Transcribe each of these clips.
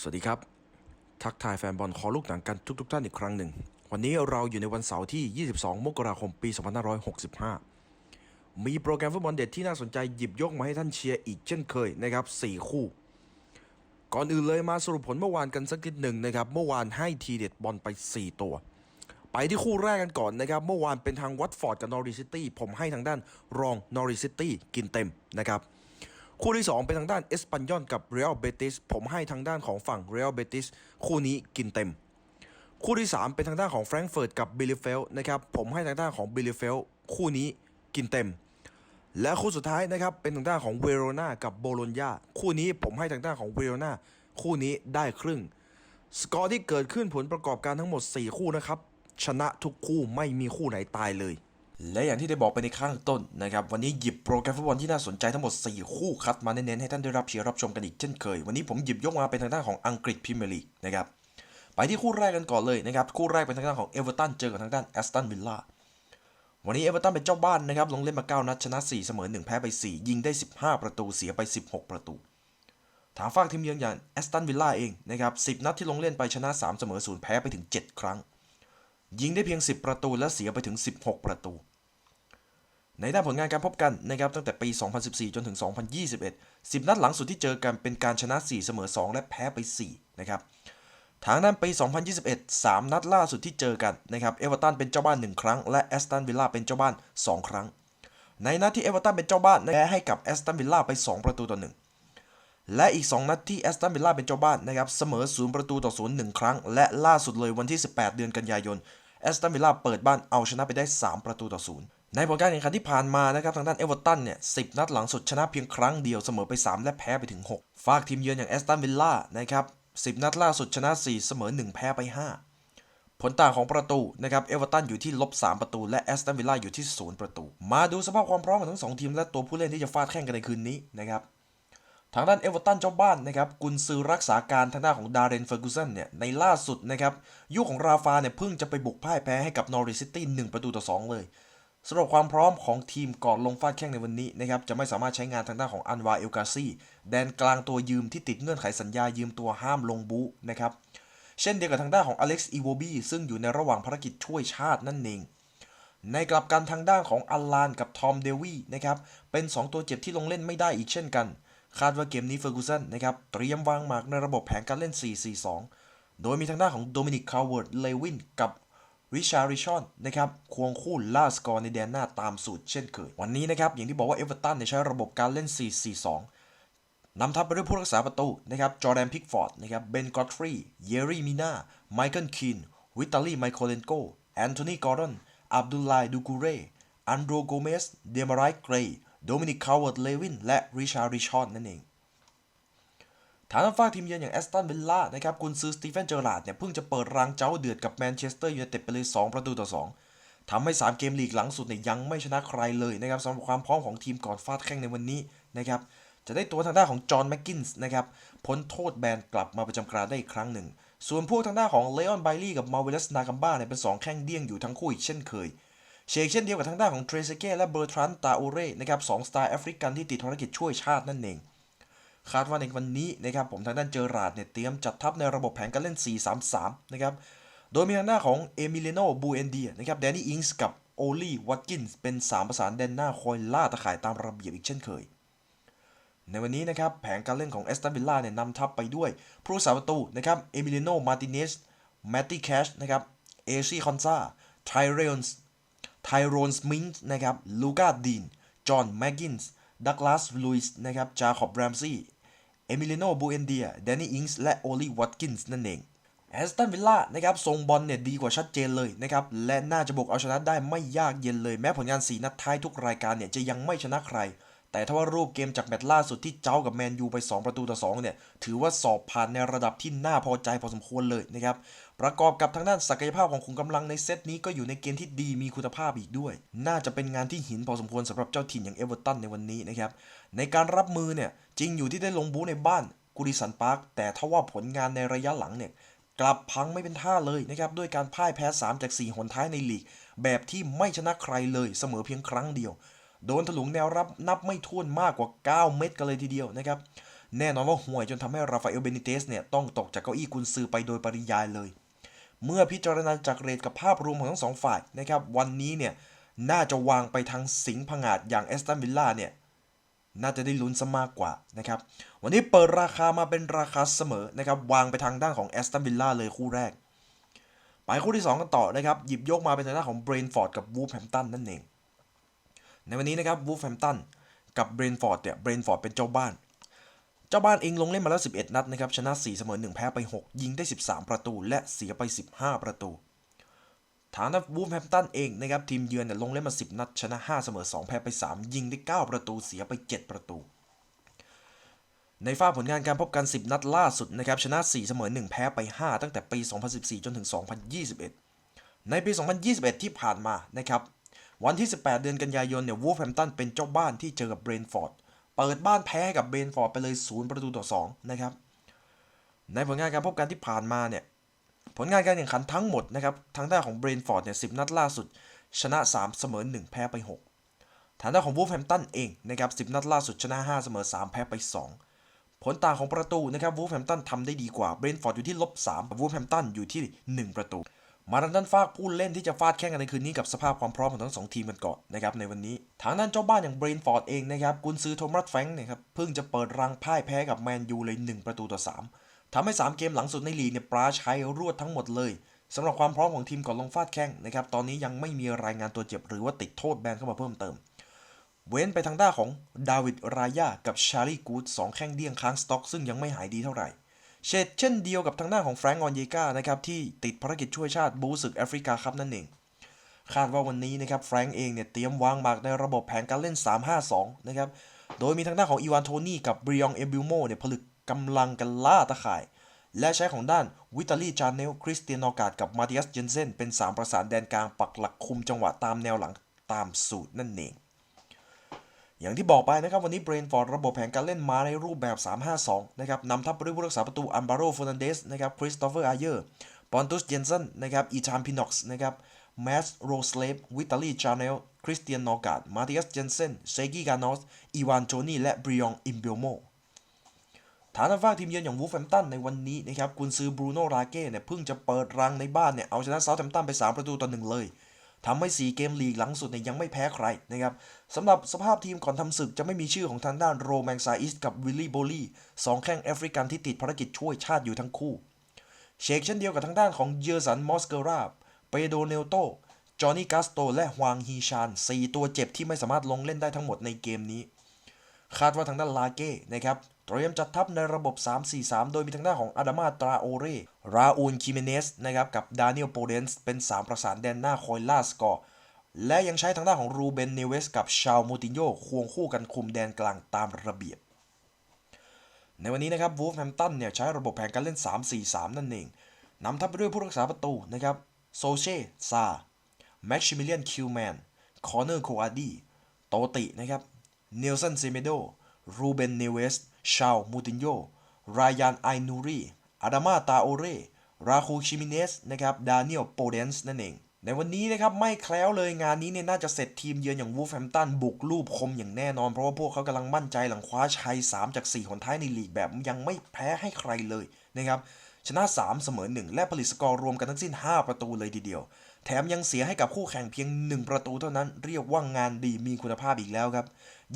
สวัสดีครับ ทักทายแฟนบอลคอลูกหนังกันทุกๆทท่านอีกครั้งหนึ่ง วันนี้เราอยู่ในวันเสาร์ที่ 22 มกราคมปี 2565 มีโปรแกรมฟุตบอลเด็ดที่น่าสนใจหยิบยกมาให้ท่านเชียร์อีกเช่นเคยนะครับ 4 คู่ ก่อนอื่นเลยมาสรุปผลเมื่อวานกันสักนิดหนึ่งนะครับ เมื่อวานให้ทีเด็ดบอลไป 4 ตัว ไปที่คู่แรกกันก่อนนะครับ เมื่อวานเป็นทางวัตฟอร์ดกับนอริซิตี้ ผมให้ทางด้านรองนอริซิตี้กินเต็มนะครับ คู่ที่ 2 เป็นทางด้านเอสปันยอนกับเรอัลเบติสผมให้ทางด้านของฝั่งเรอัลเบติสคู่นี้กินเต็ม คู่ที่ 3 เป็นทางด้านของแฟรงก์เฟิร์ตกับบิลลิเฟลนะครับผมให้ทางด้านของบิลลิเฟลคู่นี้กินเต็ม และคู่สุดท้ายนะครับเป็นทางด้านของเวโรนากับโบโลญญาคู่นี้ผมให้ทางด้านของเวโรนาคู่นี้ได้ครึ่ง สกอร์ที่เกิดขึ้นผลประกอบการทั้งหมด 4 คู่นะครับชนะทุกคู่ไม่มีคู่ไหนตายเลย และอย่างที่ได้บอกไปในข้างต้นนะครับ วันนี้หยิบโปรแกรมฟุตบอลที่น่าสนใจทั้งหมด 4 คู่คัดมาเน้นๆให้ท่านได้รับเชียร์รับชมกันอีกเช่นเคย วันนี้ผมหยิบยกมาเป็นทางด้านของอังกฤษพรีเมียร์ลีกนะครับไปที่คู่แรกกันก่อนเลยนะครับ คู่แรกเป็นทางด้านของเอเวอร์ตันเจอกับทางด้านแอสตันวิลล่าวันนี้เอเวอร์ตันเป็นเจ้าบ้านนะครับลงเล่นมา 9 นัดชนะ 4 เสมอ 1 แพ้ไป 4 ยิงได้ 15 ประตูเสียไป 16 ประตูทางฝั่งทีมเยือนอย่างแอสตันวิลล่าเองนะครับ 10 นัดที่ลงเล่นไปชนะ 3 เสมอ 0 แพ้ไปถึง 7 ครั้ง ยิงได้เพียง 10 ประตูและเสียไปถึง 16 ประตู ในด้านผลงานการพบกันนะครับตั้งแต่ปี 2014 จนถึง 2021 10 นัดหลังสุดที่เจอกันเป็นการชนะ 4 เสมอ 2 และแพ้ไป 4 นะครับทางด้านปี 2021 3 นัดล่าสุดที่เจอกันนะครับเอเวอร์ตันเป็นเจ้าบ้าน 1 ครั้ง และแอสตันวิลล่าเป็นเจ้าบ้าน 2 ครั้ง ในนัดที่เอเวอร์ตันเป็นเจ้าบ้านแพ้ให้กับแอสตันวิลล่าไป 2 ประตูต่อ 1 และอีก 2 นัดที่แอสตันวิลล่าเป็นเจ้าบ้านนะครับเสมอ 0 ประตูต่อ 0 1 ครั้ง และล่าสุดเลยวันที่ 18 เดือนกันยายนแอสตันวิลล่าเปิดบ้านเอาชนะไปได้ 3 ประตูต่อ 0 ในผลการแข่งขันที่ผ่านมานะครับทางด้านเอเวอร์ตันเนี่ย10นัดหลังสุดชนะเพียงครั้งเดียวเสมอไป 3 และแพ้ไปถึง 6 ฝากทีมเยือนอย่างแอสตันวิลล่านะครับ10นัดล่าสุดชนะ 4 เสมอ 1 แพ้ไป 5 ผลต่างของประตูนะครับเอเวอร์ตันอยู่ที่ลบ3ประตู และแอสตันวิลล่าอยู่ที่ 0 ประตู มาดูสภาพความพร้อมของทั้งสองทีมและตัวผู้เล่นที่จะฟาดแข่งกันในคืนนี้นะครับทางด้านเอเวอร์ตันเจ้าบ้านนะครับกุนซือรักษาการทางด้านของดาร์เรนเฟอร์กูสันเนี่ยในล่าสุดนะครับยุคของราฟาเนี่ยเพิ่งจะไปบุกพ่ายแพ้ให้กับนอริซิตี้1ประตูต่อ2เลย สำหรับความพร้อมของทีมก่อนลงฟาดแข่งในวันนี้นะครับจะไม่สามารถใช้งานทางด้านของอันวาเอลกาซีแดนกลางตัวยืมที่ติดเงื่อนไขสัญญายืมตัวห้ามลงบูนะครับเช่นเดียวกับทางด้านของอเล็กซ์อีโวบีซึ่งอยู่ในระหว่างภารกิจช่วยชาตินั่นเอง ในกลับกันทางด้านของอัลลานกับทอมเดวีนะครับเป็น 2 ตัวเจ็บที่ลงเล่นไม่ได้อีกเช่นกัน คาดว่าเกมนี้เฟอร์กูสันนะครับเตรียมวางหมากในระบบแผนการเล่น 4-4-2 โดยมีทางด้านของโดมินิกคาวเวิร์ดเลวินกับ ริชาริชอนนะครับควงคู่ล่าสกอร์ในแดนหน้าตามสูตรเช่นเคย วันนี้นะครับอย่างที่บอกว่าเอเวอร์ตันใช้ระบบการเล่น 4-4-2 นำทัพไปด้วยผู้รักษาประตูนะครับจอร์แดนพิกฟอร์ดนะครับเบนกอตฟรีเยรีมินาไมเคิลคีนวิตาลีไมโคเลนโกแอนโทนีกอร์ดอนอับดุลไลดูกูเรอันโดรโกเมสเดมารายเกรย์โดมินิกคาวเวิร์ดเลวินและริชาริชอนนั่นเอง ทางด้านฝั่งทีมเยือนอย่างแอสตันวิลล่านะครับกุนซือสตีเฟนเจอร์ลาร์ดเนี่ยเพิ่งจะเปิดรางเจ้าเดือดกับแมนเชสเตอร์ยูไนเต็ดไปเลย 2 ประตูต่อ 2 ทำให้ 3 เกมลีกหลังสุดเนี่ยยังไม่ชนะใครเลยนะครับสำหรับความพร้อมของทีมก่อนฟาดแข่งในวันนี้นะครับจะได้ตัวทางด้านของจอห์นแมกกินส์นะครับพ้นโทษแบนกลับมาประจำการได้อีกครั้งหนึ่ง ส่วนพวกทางด้านของเลออนไบลี่กับมาเวลัสนากัมบ้าเนี่ยเป็น 2 แข้งเดี้ยงอยู่ทั้งคู่อีกเช่นเคยเชกเช่นเดียวกับทางด้านของเทรเซเก้และเบอร์ทรันตาโอเร่นะครับสองสไตล์แอฟริกันที่ติดภารกิจช่วยชาตินั่นเอง คาดว่าในวันนี้นะครับผมทางด้านเจอราร์ดเนี่ยเตรียมจัดทัพในระบบแผนการเล่น 4-3-3 นะครับโดยมีทางหน้าของเอมิเลโนบูเอนเดียนะครับแดนนี่อิงส์กับโอลี่วัตกินส์เป็น 3 ประสานแดนหน้าคอยล่าตะข่ายตามระเบียบอีกเช่นเคย ในวันนี้นะครับแผนการเล่นของเอสตันวิลล่าเนี่ยนำทัพไปด้วยผู้รักษาประตูนะครับเอมิเลโนมาติเนสแมตตี้แคชนะครับเอซี่คอนซาไทเรนส์ไทโรนส์มิงค์นะครับลูกาดีนจอห์นแมกกินส์ดักลาสลุยส์นะครับจาคอบแรมซี่ เอมิเลโนบูเอนเดียแดนนี่อิงส์และโอลีวัตกินส์นั่นเองแอสตันวิลล่านะครับทรงบอลเนี่ยดีกว่าชัดเจนเลยนะครับและน่าจะบุกเอาชนะได้ไม่ยากเย็นเลย แม้ผลงาน4นัดท้ายทุกรายการเนี่ยจะยังไม่ชนะใคร แต่ถ้าว่ารูปเกมจากแมตช์ล่าสุดที่เจ้ากับแมนยูไป 2 ประตูต่อ2เนี่ยถือว่าสอบผ่านในระดับที่น่าพอใจพอสมควรเลยนะครับประกอบกับทางด้านศักยภาพของขุมกำลังในเซตนี้ก็อยู่ในเกณฑ์ที่ดีมีคุณภาพอีกด้วย น่าจะเป็นงานที่หินพอสมควรสำหรับเจ้าถิ่นอย่างเอเวอร์ตันในวันนี้นะครับ ในการรับมือเนี่ยจริงอยู่ที่ได้ลงบูในบ้านกูดิสันพาร์คแต่ถ้าว่าผลงานในระยะหลังเนี่ยกลับพังไม่เป็นท่าเลยนะครับด้วยการพ่ายแพ้ 3 จาก 4 หนท้ายในลีก แบบที่ไม่ชนะใครเลยเสมอเพียงครั้งเดียว โดนถลุงแนวรับนับไม่ถ้วนมากกว่า 9 เม็ดกันเลยทีเดียวนะครับ แน่นอนว่าห่วยจนทำให้ราฟาเอลเบนิเตสเนี่ยต้องตกจากเก้าอี้กุนซือไปโดยปริยายเลย เมื่อพิจารณาจากเรทกับภาพรวมของทั้งสองฝ่ายนะครับวันนี้เนี่ยน่าจะวางไปทางสิงห์ผงาดอย่างแอสตันวิลล่าเนี่ย น่าจะได้ลุ้นซะมากกว่านะครับ วันนี้เปิดราคามาเป็นราคาเสมอนะครับ วางไปทางด้านของแอสตันวิลล่าเลยคู่แรก ไปคู่ที่ 2 กันต่อนะครับ หยิบยกมาเป็นทางด้านของเบรนฟอร์ดกับวูฟแฮมตันนั่นเอง ในวันนี้นะครับวูฟแฮมตันกับเบรนฟอร์ดเนี่ยเบรนฟอร์ดเป็นเจ้าบ้าน เจ้าบ้านเองลงเล่นมาแล้ว 11 นัดนะครับ ชนะ 4 เสมอ 1 แพ้ไป 6 ยิงได้ 13 ประตู และเสียไป 15 ประตู ฐานวูฟแฮมตันเองนะครับทีมเยือนเนี่ยลงเล่นมา 10 นัดชนะ 5 เสมอ 2 แพ้ไป 3 ยิงได้ 9 ประตูเสียไป 7 ประตู ในฝ้าผลงานการพบกัน 10 นัดล่าสุดนะครับชนะ 4 เสมอ 1 แพ้ไป 5 ตั้งแต่ปี 2014 จนถึง 2021 ในปี 2021 ที่ผ่านมานะครับวันที่ 18 เดือนกันยายนเนี่ยวูฟแฮมตันเป็นเจ้าบ้านที่เจอกับเบรนฟอร์ดเปิดบ้านแพ้กับเบรนฟอร์ดไปเลย 0 ประตูต่อ2นะครับในผลงานการพบกันที่ผ่านมาเนี่ย ผลงานการแข่งขันทั้งหมดนะครับทางด้านของเบรนฟอร์ดเนี่ย10นัดล่าสุด ชนะ 3 เสมอ 1 แพ้ไป 6 ทางด้านของวูฟแฮมตันเองนะครับ10นัดล่าสุดชนะ 5 เสมอ 3 แพ้ไป 2 ผลต่างของประตูนะครับวูฟแฮมตันทำได้ดีกว่าเบรนฟอร์ดอยู่ที่ลบ3วูฟแฮมตันอยู่ที่ 1 ประตู มาทางด้านฟากผู้เล่นที่จะฟาดแข่งกันในคืนนี้กับสภาพความพร้อมของทั้งสองทีมกันก่อนนะครับในวันนี้ทางด้านเจ้าบ้านอย่างเบรนฟอร์ดเองนะครับกุนซือโทมัสแฟงค์เนี่ยครับเพิ่งจะเปิดรังพ่ายแพ้กับแมนยูเลย 1 ประตูต่อ 3 ทำให้ 3 เกมหลังสุดในลีกเนี่ยปราชัยรวดทั้งหมดเลยสำหรับความพร้อมของทีมก่อนลงฟาดแข่งนะครับตอนนี้ยังไม่มีรายงานตัวเจ็บหรือว่าติดโทษแบนเข้ามาเพิ่มเติม เว้นไปทางด้านของดาวิดรายากับชาลีกูดสองแข้งเดี้ยงค้างสต็อก ซึ่งยังไม่หายดีเท่าไหร่เช่นเช่นเดียวกับทางด้านของแฟรงก์ออนเยกานะครับที่ติดภารกิจช่วยชาติบูศึกแอฟริกาครับนั่นเองคาดว่าวันนี้นะครับแฟรงก์เองเนี่ยเตรียมวางหมากในระบบแผนการเล่น 3-5-2 นะครับ โดยมีทางด้านของอีวานโทนี่กับบริองเอบิลโมเนี่ยผลึก กำลังกันล่าตะข่าย และใช้ของด้านวิตาลีจานเนลคริสเตียนอกาดกับมาติอัสเจนเซนเป็น 3 ประสานแดนกลางปักหลักคุมจังหวะตามแนวหลังตามสูตรนั่นเองอย่างที่บอกไปนะครับ วันนี้เบรนฟอร์ดระบบแผนการเล่นมาในรูปแบบ 3-5-2 นะครับนำทัพไปด้วยผู้รักษาประตูอัมบาโรฟ e นันเดสนะครับคริสโตเฟอร์อาเยอร์ปอนตุสเจนเซนนะครับอีธานพินอกส์นะครับแมสโรสเลฟวิตาลีจาเนลคริสเตียนนอการ์ดมาติอัสเจนเซนเซกิกานอสอีวานโจนี่และบริยองอิมเบลโม ฐานฟ้ากทีมเยือนอย่างวูฟแฮมตันในวันนี้นะครับกุนซือบรูโน่ราเก้เนี่ยเพิ่งจะเปิดรังในบ้านเนี่ยเอาชนะเซาท์แฮมตันไป 3 ประตูต่อหนึ่งเลยทำให้ 4 เกมลีกหลังสุดเนี่ยยังไม่แพ้ใครนะครับสำหรับสภาพทีมก่อนทำศึกจะไม่มีชื่อของทางด้านโรแมงซาอิสกับวิลลี่โบลี่สองแข้งแอฟริกันที่ติดภารกิจช่วยชาติอยู่ทั้งคู่เชกเช่นเดียวกับทางด้านของเยอร์สันมอสเกราบเปโดเนลโตจอห์นนี่กาสโตและฮวางฮีชาน4ตัวเจ็บที่ไม่สามารถลงเล่นได้ทั้งหมดในเกมนี้ คาดว่าทางด้านลาเก้นะครับเตรียมจัดทัพในระบบ 3-4-3 โดยมีทางด้านของอาดามาตราโอเรราอูนคิเมเนสนะครับกับดานิเอลโปเดนส์เป็น 3 ประสานแดนหน้าคอยล่าสกอร์และยังใช้ทางด้านของรูเบนเนเวสกับชาวมูตินโยควงคู่กันคุมแดนกลางตามระเบียบ ในวันนี้นะครับวูฟแฮมตันเนี่ยใช้ระบบแผนการเล่น 3-4-3 นั่นเองนำทัพไปด้วยผู้รักษาประตูนะครับโซเช่ซาแม็กซิมิเลียนคิวแมนคอร์เนอร์โคอาดีโตตินะครับ เนลสันเซเมโด รูเบนเนเวส ชาวมูตินโย รายานไอนูรี อาดามาตาโอเร ราคูชิมิเนส นะครับ ดานิเอลโปเดนส์นั่นเอง ในวันนี้นะครับไม่แคล้วเลยงานนี้เนี่ยน่าจะเสร็จทีมเยือนอย่างวูฟแฮมตันบุกลูบคมอย่างแน่นอน เพราะว่าพวกเขากำลังมั่นใจหลังคว้าชัย 3 จาก4คนท้ายในลีกแบบยังไม่แพ้ให้ใครเลยนะครับชนะ 3 เสมอ 1 และผลิตสกอร์รวมกันทั้งสิ้น 5 ประตูเลยทีเดียว แถมยังเสียให้กับคู่แข่งเพียง 1 ประตูเท่านั้นเรียกว่างานดีมีคุณภาพอีกแล้วครับ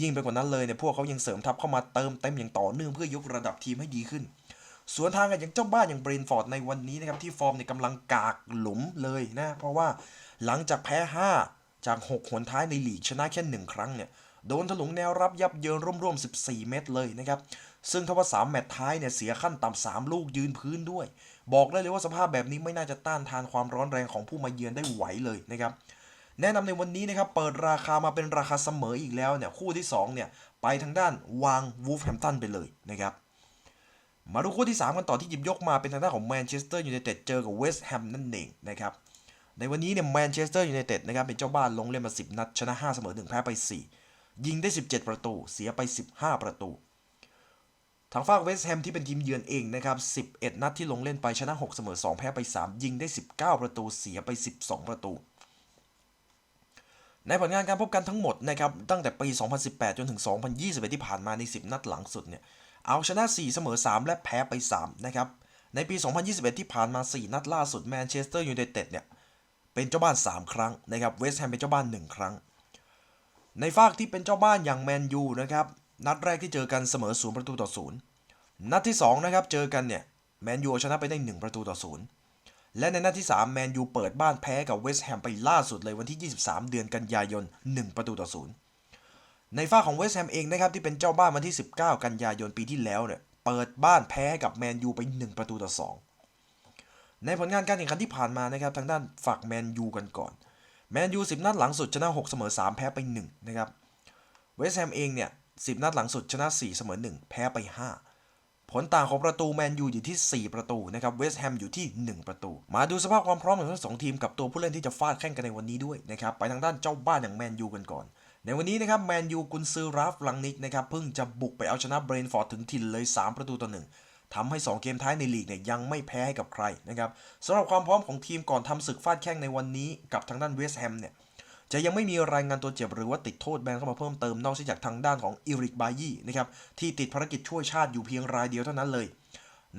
ยิ่งไปกว่านั้นเลยเนี่ยพวกเขายังเสริมทัพเข้ามาเติมเต็มอย่างต่อเนื่องเพื่อยกระดับทีมให้ดีขึ้น สวนทางกันอย่างเจ้าบ้านอย่างเบรนฟอร์ดในวันนี้นะครับที่ฟอร์มเนี่ยกำลังกากหลุมเลยนะเพราะว่าหลังจากแพ้ 5 จาก 6 หนท้ายในลีกชนะแค่1ครั้งเนี่ย โดนถลุงแนวรับยับเยินร่วมๆ 14 เม็ดเลยนะครับ ซึ่งทว่า 3 แมตช์ท้ายเนี่ยเสียขั้นต่ำ3ลูกยืนพื้นด้วย บอกได้เลยว่าสภาพแบบนี้ไม่น่าจะต้านทานความร้อนแรงของผู้มาเยือนได้ไหวเลยนะครับแนะนำในวันนี้นะครับเปิดราคามาเป็นราคาเสมออีกแล้วเนี่ยคู่ที่2เนี่ยไปทางด้านวางวูฟแฮมตันไปเลยนะครับมาดูคู่ที่ 3 กันต่อที่หยิบยกมาเป็นทางด้านของแมนเชสเตอร์ยูไนเต็ดเจอกับเวสต์แฮมนั่นเองนะครับในวันนี้เนี่ยแมนเชสเตอร์ยูไนเต็ดนะครับเป็นเจ้าบ้านลงเล่นมา 10 นัด ชนะ 5 เสมอ 1 แพ้ไป 4 ยิงได้ 17 ประตู เสียไป 15 ประตู ทางฝั่งเวสต์แฮมที่เป็นทีมเยือนเองนะครับ 11 นัดที่ลงเล่นไปชนะ 6 เสมอ 2 แพ้ไป 3 ยิงได้ 19 ประตู เสียไป 12 ประตู ในผลงานการพบกันทั้งหมดนะครับ ตั้งแต่ปี 2018 จนถึง 2021 ที่ผ่านมาใน 10 นัดหลังสุดเนี่ย เอาชนะ 4 เสมอ 3 และแพ้ไป 3 นะครับ ในปี 2021 ที่ผ่านมา 4 นัดล่าสุดแมนเชสเตอร์ยูไนเต็ดเนี่ย เป็นเจ้าบ้าน 3 ครั้งนะครับ เวสต์แฮมเป็นเจ้าบ้าน 1 ครั้ง ในฝากที่เป็นเจ้าบ้านอย่างแมนยูนะครับนัดแรกที่เจอกันเสมอ0ประตูต่อ0นัดที่2นะครับเจอกันเนี่ยแมนยูชนะไปได้ 1 ประตูต่อ0และในนัดที่3แมนยูเปิดบ้านแพ้กับเวสต์แฮมไปล่าสุดเลยวันที่ 23 เดือนกันยายน 1 ประตูต่อ0ในฝ้ากของเวสต์แฮมเองนะครับที่เป็นเจ้าบ้านวันที่ 19 กันยายนปีที่แล้วเนี่ยเปิดบ้านแพ้ให้กับแมนยูไป 1 ประตูต่อ 2 ในผลงานการแข่งขันที่ผ่านมานะครับทางด้านฝักแมนยูกันก่อน แมนยู10นัดหลังสุดชนะ 6 เสมอ 3 แพ้ไป 1 นะครับเวสต์แฮมเองเนี่ย10นัดหลังสุดชนะ 4 เสมอ 1 แพ้ไป 5 ผลต่างของประตูแมนยูอยู่ที่ 4 ประตูนะครับเวสต์แฮมอยู่ที่ 1 ประตู มาดูสภาพความพร้อมของทั้งสองทีมกับตัวผู้เล่นที่จะฟาดแข่งกันในวันนี้ด้วยนะครับไปทางด้านเจ้าบ้านอย่างแมนยูกันก่อน ในวันนี้นะครับแมนยูกุนซือราฟลังนิกนะครับเพิ่งจะบุกไปเอาชนะเบรนฟอร์ดถึงถิ่นเลย 3 ประตูต่อหนึ่ง ทำให้ 2 เกมท้ายในลีกเนี่ยยังไม่แพ้ให้กับใครนะครับสำหรับความพร้อมของทีมก่อนทำศึกฟาดแข่งในวันนี้กับทางด้านเวสต์แฮมเนี่ยจะยังไม่มีรายงานตัวเจ็บหรือว่าติดโทษแบนเข้ามาเพิ่มเติมนอกจากทางด้านของอิริกบายี่นะครับที่ติดภารกิจช่วยชาติอยู่เพียงรายเดียวเท่านั้นเลย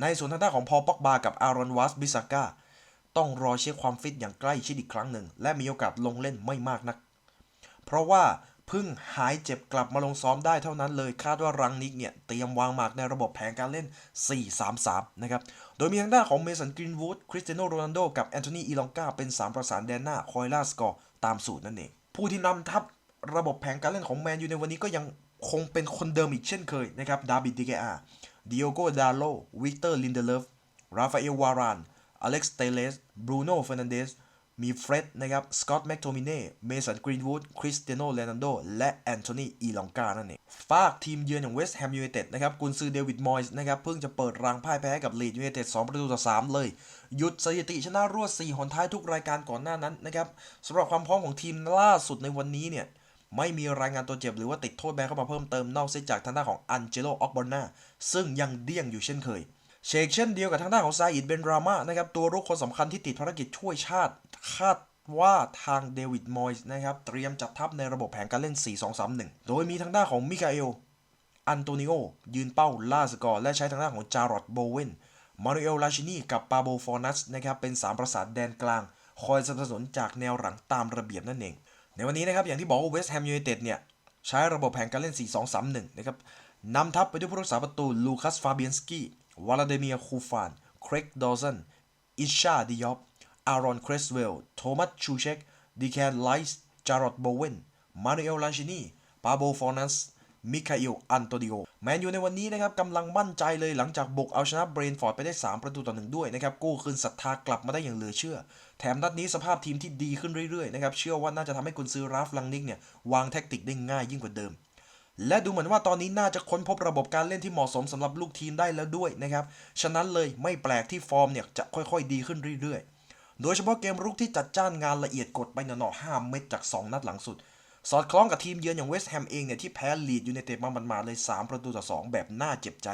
ในส่วนทางด้านของพอลป็อกบากับอารอนวัสบิสก้าต้องรอเช็คความฟิตอย่างใกล้ชิดอีกครั้งหนึ่ง และมีโอกาสลงเล่นไม่มากนัก เพราะว่า พิ่งหายเจ็บกลับมาลงซ้อมได้เท่านั้นเลย คาดว่ารังนิกเนี่ย เตรียมวางหมากในระบบแผนการเล่น 4-3-3 นะครับ โดยมีทางด้านของเมสันกรีนวูดคริสเตียโนโรนัลโดกับแอนโทนีอีลองกาเป็น 3 ประสานแดนหน้า คอยล่าสกอร์ตามสูตรนั่นเอง ผู้ที่นำทัพระบบแผนการเล่นของแมนยูในวันนี้ก็ยังคงเป็นคนเดิมอีกเช่นเคยนะครับดาบิดดิเกอาดิโอโกดาโลวิกเตอร์ลินเดเลฟราฟาเอลวารานอเล็กซ์เตเลสบรูโน่เฟร์นันเดส มีเฟร็ดนะครับสกอตต์แมคโทมิเน่เมสันกรีนวูดคริสเตียโนเลนันโดและแอนโทนีอีลองกานั่นเองฝากทีมเยือนอย่างเวสต์แฮมยูไนเต็ดนะครับกุนซือเดวิดมอยส์นะครับเพิ่งจะเปิดรางพ่ายแพ้กับลีดยูไนเต็ด2ประตูต่อ3เลย หยุดสถิติชนะรวด4หนท้ายทุกรายการก่อนหน้านั้นนะครับสำหรับความพร้อมของทีมล่าสุดในวันนี้เนี่ยไม่มีรายงานตัวเจ็บหรือว่าติดโทษแบนเข้ามาเพิ่มเติมนอกเสียจากทางด้านของอันเจโลออกบอนาซึ่งยังเดี้ยงอยู่เช่นเคย เชกเช่นเดียวกับทางด้านของซาอิดเบนรามานะครับตัวรุกคนสำคัญที่ติดภารกิจช่วยชาติคาดว่าทางเดวิดมอยส์นะครับเตรียมจัดทัพในระบบแผนการเล่น 4-2-3-1 โดยมีทางด้านของมิคาเอล อันโตนิโอ ยืนเป้าล่าสกอร์ และใช้ทางด้านของจารอดโบเวนมาริเอลลาชินีกับปาโบฟอร์นัสนะครับเป็น 3 ประสานแดนกลาง คอยสนับสนุนจากแนวหลังตามระเบียบนั่นเอง ในวันนี้นะครับอย่างที่บอกว่าเวสต์แฮมยูไนเต็ดเนี่ยใช้ระบบแผนการเล่น 4-2-3-1 นะครับนำทัพไปด้วยผู้รักษาประตูลูคัสฟาเบียนสกี้ วลาเดเมียคูฟาน เครกดอสัน อิชาดิยอปอารอนครสเวล โทมัสชูเชกดีแคนไลส์ จารอดโบเวน มาริเอลลาชินี ปาโบฟอนัส มิคาเอลอันโตดิโอ แมนยูในวันนี้นะครับกำลังมั่นใจเลยหลังจากบุกเอาชนะเบรนฟอร์ดไปได้ 3 ประตูต่อหนึ่งด้วยนะครับ กู้คืนศรัทธากลับมาได้อย่างเหลือเชื่อ แถมนัดนี้สภาพทีมที่ดีขึ้นเรื่อยๆนะครับ เชื่อว่าน่าจะทำให้กุนซื้อราฟลังนิกเนี่ยวางแท็กติกได้ง่ายยิ่งกว่าเดิม และดูเหมือนว่าตอนนี้น่าจะค้นพบระบบการเล่นที่เหมาะสมสำหรับลูกทีมได้แล้วด้วยนะครับ ฉะนั้นเลยไม่แปลกที่ฟอร์มเนี่ยจะค่อยๆ ดีขึ้นเรื่อยๆ โดยเฉพาะเกมรุกที่จัดจ้านงานละเอียดกดไปหน่อๆ5เม็ดจาก 2 นัดหลังสุด สอดคล้องกับทีมเยือนอย่างเวสต์แฮมเองเนี่ยที่แพ้ลีดยูไนเต็ดมาบันมาเลย 3 ประตูต่อ 2 แบบน่าเจ็บใจ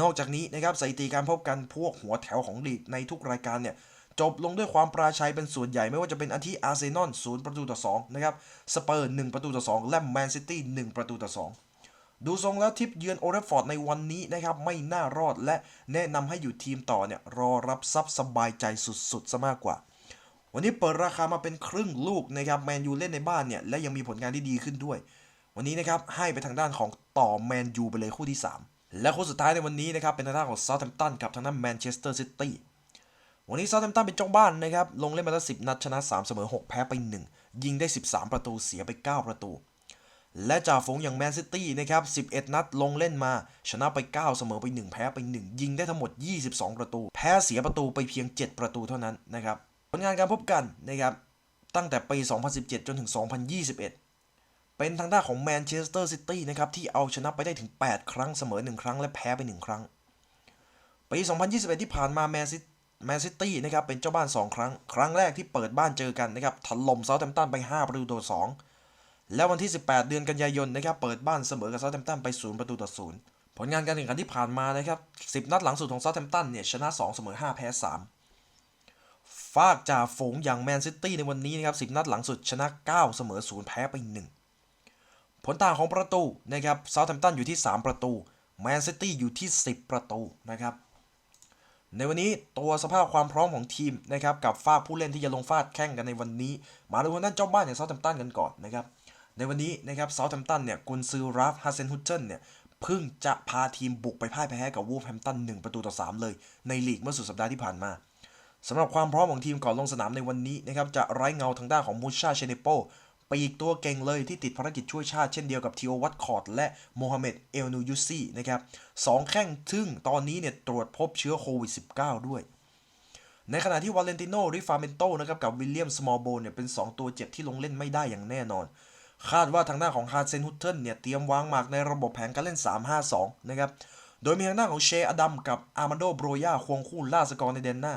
นอกจากนี้นะครับสถิติการพบกันพวกหัวแถวของลีกในทุกรายการเนี่ย จบลงด้วยความปราชัยเป็นส่วนใหญ่ไม่ว่าจะเป็นอาทิอาร์เซนอล0ประตูต่อ2นะครับสเปอร์1ประตูต่อ2และแมนซิตี้1ประตูต่อ2ดูทรงแล้วทิปเยือนโอเรฟอร์ดในวันนี้นะครับ ไม่น่ารอดและแนะนำให้อยู่ทีมต่อเนี่ย รอรับทรัพย์สบายใจสุดๆซะมากกว่า วันนี้เปิดราคามาเป็นครึ่งลูกนะครับแมนยูเล่นในบ้านเนี่ย และยังมีผลงานที่ดีขึ้นด้วย วันนี้นะครับ ให้ไปทางด้านของต่อแมนยูไปเลยคู่ที่ 3 และคู่สุดท้ายในวันนี้นะครับ เป็นทางด้านของซา u t แ a ม p ตันกับทางด้านแมนเชสเตอร์ซิตี้ วันนี้ซา u t แ a มตันเป็นเจ้าบ้านนะครับ ลงเล่นมาแล้ว10 นัดชนะ 3 เสมอ 6 แพ้ไป 1 ยิงได้ 13 ประตูเสียไป 9 ประตู และจ่าฝูงอย่างแมนซิตี้นะครับ 11 นัดลงเล่นมา ชนะไป 9 เสมอไป 1 แพ้ไป 1 ยิงได้ทั้งหมด 22 ประตู แพ้เสียประตูไปเพียง 7 ประตูเท่านั้นนะครับ ผลงานการพบกันนะครับ ตั้งแต่ปี 2017 จนถึง 2021เป็นทางด้านของแมนเชสเตอร์ซิตี้นะครับ ที่เอาชนะไปได้ถึง 8 ครั้งเสมอ 1 ครั้งและแพ้ไป 1 ครั้ง ปี 2021 ที่ผ่านมาแมนซิ แมนซิตี้นะครับเป็นเจ้าบ้าน 2 ครั้ง ครั้งแรกที่เปิดบ้านเจอกันนะครับถล่มเซาท์แฮมป์ตันไป 5 ประตูต่อ 2 และวันที่ 18 เดือนกันยายนนะครับเปิดบ้านเสมอกับเซาท์แฮมป์ตันไป 0 ประตูต่อ 0 ผลงานการแข่งขันที่ผ่านมานะครับ10 นัดหลังสุดของเซาท์แฮมป์ตันเนี่ยชนะ 2 เสมอ 5 แพ้3ฝากจ่าฝูงอย่างแมนซิตี้ในวันนี้นะครับ10 นัดหลังสุดชนะ 9 เสมอ 0 แพ้ไป 1 ผลต่างของประตูนะครับเซาท์แฮมป์ตันอยู่ที่ 3 ประตูแมนซิตี้อยู่ที่ 10 ประตูนะครับ ในวันนี้ตัวสภาพความพร้อมของทีมนะครับกับฝ้าผู้เล่นที่จะลงฟาดแข่งกันในวันนี้ มาดูทางด้นเจ้าบ้านอย่างเซาท์แฮมป์ตันกันก่อนนะครับในวันนี้นะครับเซาท์แฮมป์ตันเนี่ยกุนซือราฟฮัสเซนฮุตเทนเนี่ยเพิ่งจะพาทีมบุกไปพ่ายแพ้กับวูฟแฮมป์ตัน1ประตูต่อ 3 เลย ในลีกเมื่อสุดสัปดาห์ที่ผ่านมาสำหรับความพร้อมของทีมก่อนลงสนามในวันนี้นะครับจะไร้เงาทางด้านของมูชาเชเนโป ปีกตัวเก่งเลยที่ติดภารกิจช่วยชาติเช่นเดียวกับทีโอวัตคอร์ดและโมฮัมเหม็ดเอลนูยุซีนะครับสองแข้งทึ่งตอนนี้เนี่ยตรวจพบเชื้อโควิด -19 ด้วย ในขณะที่วาเลนติโนริฟาเมนโตนะครับกับวิลเลียมสมอลโบนเนี่ยเป็น 2 ตัวเจ็บที่ลงเล่นไม่ได้อย่างแน่นอน คาดว่าทางด้าของฮาร์เซนฮุตเทนเนี่ยเตรียมวางหมากในระบบแผนการเล่น 3-5-2 นะครับโดยมีทางด้าของเชอดัมกับอาร์มานโดโบรยาควงคู่ล่าสกอร์ในเดนหน้า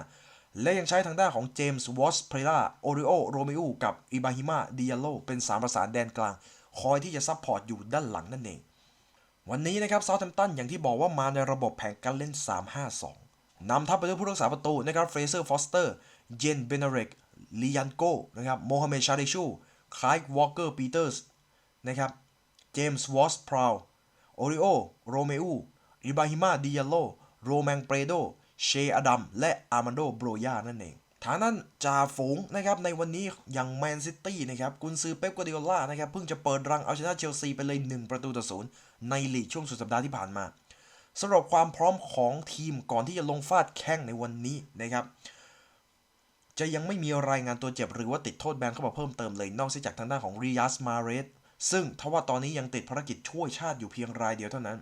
และยังใช้ทางด้านของเจมส์วอสเพรล่าโอริโอโรเมโอกับอิบาฮิมาดิยาโลเป็นสามประสานแดนกลาง คอยที่จะซับพอร์ตอยู่ด้านหลังนั่นเอง วันนี้นะครับเซาท์แฮมป์ตันอย่างที่บอกว่ามาในระบบแผนการเล่น 3-5-2 นำทัพไปด้วยผู้รักษาประตูนะครับเฟรเซอร์ฟอสเตอร์เจนเบเนเรกลียันโกนะครับโมฮัมเหม็ดชาเดชูคลายวอลเกอร์ปีเตอร์สนะครับเจมส์วอสพราวโอริโอโรเมโออิบาฮิมาดิยาโลโรแมงเปรโด เชอดัมและอาร์มานโดโบรยานั่นเองทางนั้นจ่าฝูงนะครับในวันนี้อย่างแมนซิตี้นะครับกุนซือเป๊ปกวาร์ดิโอล่านะครับเพิ่งจะเปิดรังเอาชนะเชลซีไปเลย 1 ประตูต่อศูนย์ในลีกช่วงสุดสัปดาห์ที่ผ่านมาสำหรับความพร้อมของทีมก่อนที่จะลงฟาดแข้งในวันนี้นะครับ จะยังไม่มีรายงานตัวเจ็บหรือว่าติดโทษแบนเข้ามาเพิ่มเติมเลยนอกจากทางด้านของริยัสมาเรสซึ่งทว่าตอนนี้ยังติดภารกิจช่วยชาติอยู่เพียงรายเดียวเท่านั้น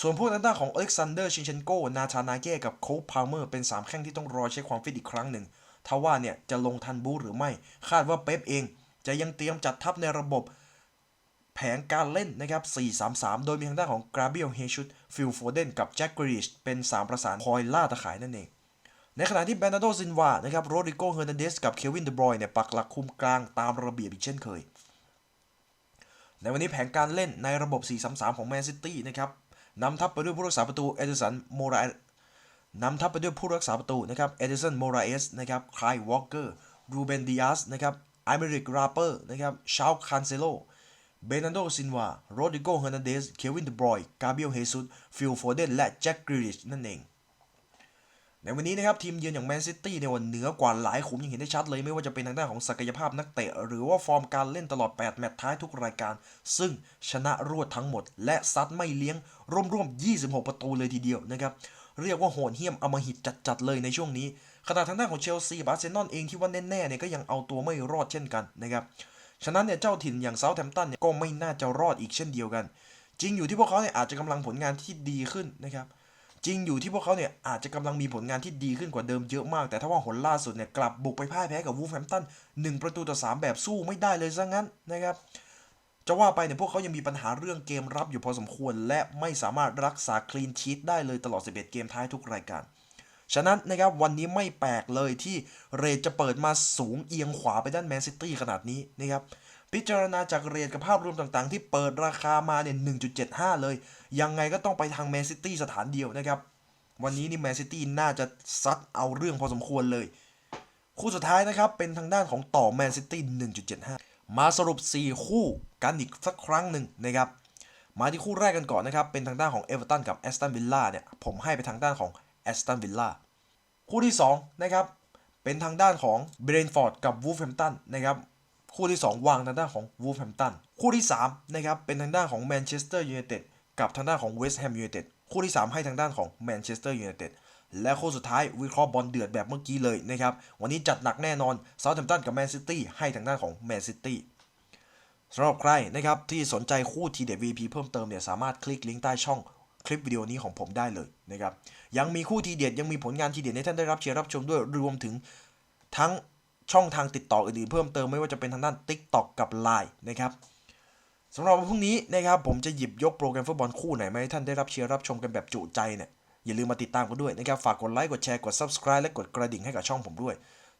ส่วนผู้ทางด้านของอเล็กซานเดอร์ชินเชนโกนาธานาเก้กับโคปพาวเมอร์เป็น 3 แข้งที่ต้องรอเช็คความฟิตอีกครั้งหนึ่งทว่าเนี่ยจะลงทันบูหรือไม่ คาดว่าเป๊ปเอง จะยังเตรียมจัดทัพในระบบแผนการเล่นนะครับ 4-3-3 โดยมีทางด้านของกราเบียลเฮชุดฟิลโฟเดนกับแจ็คกริชเป็น 3 ประสานคอยล่าตะข่ายนั่นเอง ในขณะที่เบรนาโดซินวา นะครับ โรดริโก เฮอร์นันเดส กับเควินเดบรอยเนี่ยปักหลักคุมกลางตามระเบียบอีกเช่นเคย ในวันนี้แผนการเล่นในระบบ 4-3-3 ของแมนซิตี้นะครับ นำทัพไปด้วยผู้รักษาประตูเอเดสันโมราเอสนำทัพไปด้วยผู้รักษาประตูนะครับเอเดสันโมราเอสนะครับคายวอลเกอร์รูเบนดิอาสนะครับอเมริกราเปอร์นะครับชาลคานเซโลเบรนาโดซินวาโรดริโกเฮอร์นันเดสเควินเดบรอยกาเบียลเฮซุสฟิลโฟเดนและแจ็คกริชนั่นเอง ในวันนี้นะครับทีมเยือนอย่างแมนซิตี้ในวันเหนือกว่าหลายขุมย่างเห็นได้ชัดเลยไม่ว่าจะเป็นทางด้านของศักยภาพนักเตะ หรือว่าฟอร์มการเล่นตลอด 8 แมตช์ท้ายทุกรายการ ซึ่งชนะรวดทั้งหมด และซัดไม่เลี้ยงร่วมๆ 26 ประตูเลยทีเดียวนะครับเรียกว่าโหดเหี้ยมอมหิตจัดๆเลยในช่วงนี้ขณะทางด้านของเชลซีบาร์เซนอลเองที่ว่าแน่ๆเนี่ยก็ยังเอาตัวไม่รอดเช่นกันนะครับฉะนั้นเนี่ยเจ้าถิ่นอย่างเซาท์แฮมป์ตันเนี่ยก็ไม่น่าจะรอดอีกเช่นเดียวกัน จริงอยู่ที่พวกเขาเนี่ยอาจจะกำลังผลงานที่ดีขึ้นนะครับ จริงอยู่ที่พวกเขาเนี่ยอาจจะกำลังมีผลงานที่ดีขึ้นกว่าเดิมเยอะมาก แต่ถ้าว่าหนล่าสุดเนี่ยกลับบุกไปพ่ายแพ้กับวูฟแฮมป์ตัน1ประตูต่อ3แบบสู้ไม่ได้เลยซะงั้นนะครับจะว่าไปเนี่ยพวกเขายังมีปัญหาเรื่องเกมรับอยู่พอสมควร และไม่สามารถรักษาคลีนชีตได้เลยตลอด 11 เกมท้ายทุกรายการ ฉะนั้นนะครับวันนี้ไม่แปลกเลยที่เรทจะเปิดมาสูงเอียงขวาไปด้านแมนซิตี้ขนาดนี้นะครับ พิจารณาจากเรทกับภาพรวมต่างๆ ที่เปิดราคามาเนี่ย 1.75 เลย ยังไงก็ต้องไปทางแมนซิตี้สถานเดียวนะครับ วันนี้นี่แมนซิตี้น่าจะซัดเอาเรื่องพอสมควรเลย คู่สุดท้ายนะครับ เป็นทางด้านของต่อแมนซิตี้ 1.75 มาสรุป 4 คู่กันอีกสักครั้งหนึ่งนะครับ มาที่คู่แรกกันก่อนนะครับ เป็นทางด้านของเอเวอร์ตันกับแอสตันวิลล่าเนี่ย ผมให้ไปทางด้านของแอสตันวิลล่า คู่ที่2นะครับ เป็นทางด้านของเบรนฟอร์ดกับวูฟแฮมตันนะครับ คู่ที่ 2 วางทางด้านของวูฟแฮมตันคู่ที่3นะครับเป็นทางด้านของแมนเชสเตอร์ยูไนเต็ดกับทางด้านของเวสต์แฮมยูไนเต็ดคู่ที่ 3 ให้ทางด้านของแมนเชสเตอร์ยูไนเต็ดและคู่สุดท้ายวิเคราะห์บอลเดือดแบบเมื่อกี้เลยนะครับ วันนี้จัดหนักแน่นอนเซาท์แฮมป์ตันกับแมนซิตี้ให้ทางด้านของแมนซิตี้สำหรับใครนะครับที่สนใจคู่ทีเด็ด VP เพิ่มเติมเนี่ยสามารถคลิกลิงก์ใต้ช่องคลิปวิดีโอนี้ของผมได้เลยนะครับยังมีคู่ทีเด็ดยังมีผลงานทีเด็ดให้ท่านได้รับเชียร์รับชมด้วยรวมถึงทั้ง ช่องทางติดต่ออื่นๆเพิ่มเติมไม่ว่าจะเป็นทางด้าน TikTok กับ Line นะครับสำหรับวันพรุ่งนี้นะครับผมจะหยิบยกโปรแกรมฟุตบอลคู่ไหนมาให้ท่านได้รับเชียร์รับชมกันแบบจุใจเนี่ยอย่าลืมมาติดตามกันด้วยนะครับฝากกดไลค์กดแชร์กด subscribe และกดกระดิ่งให้กับช่องผมด้วย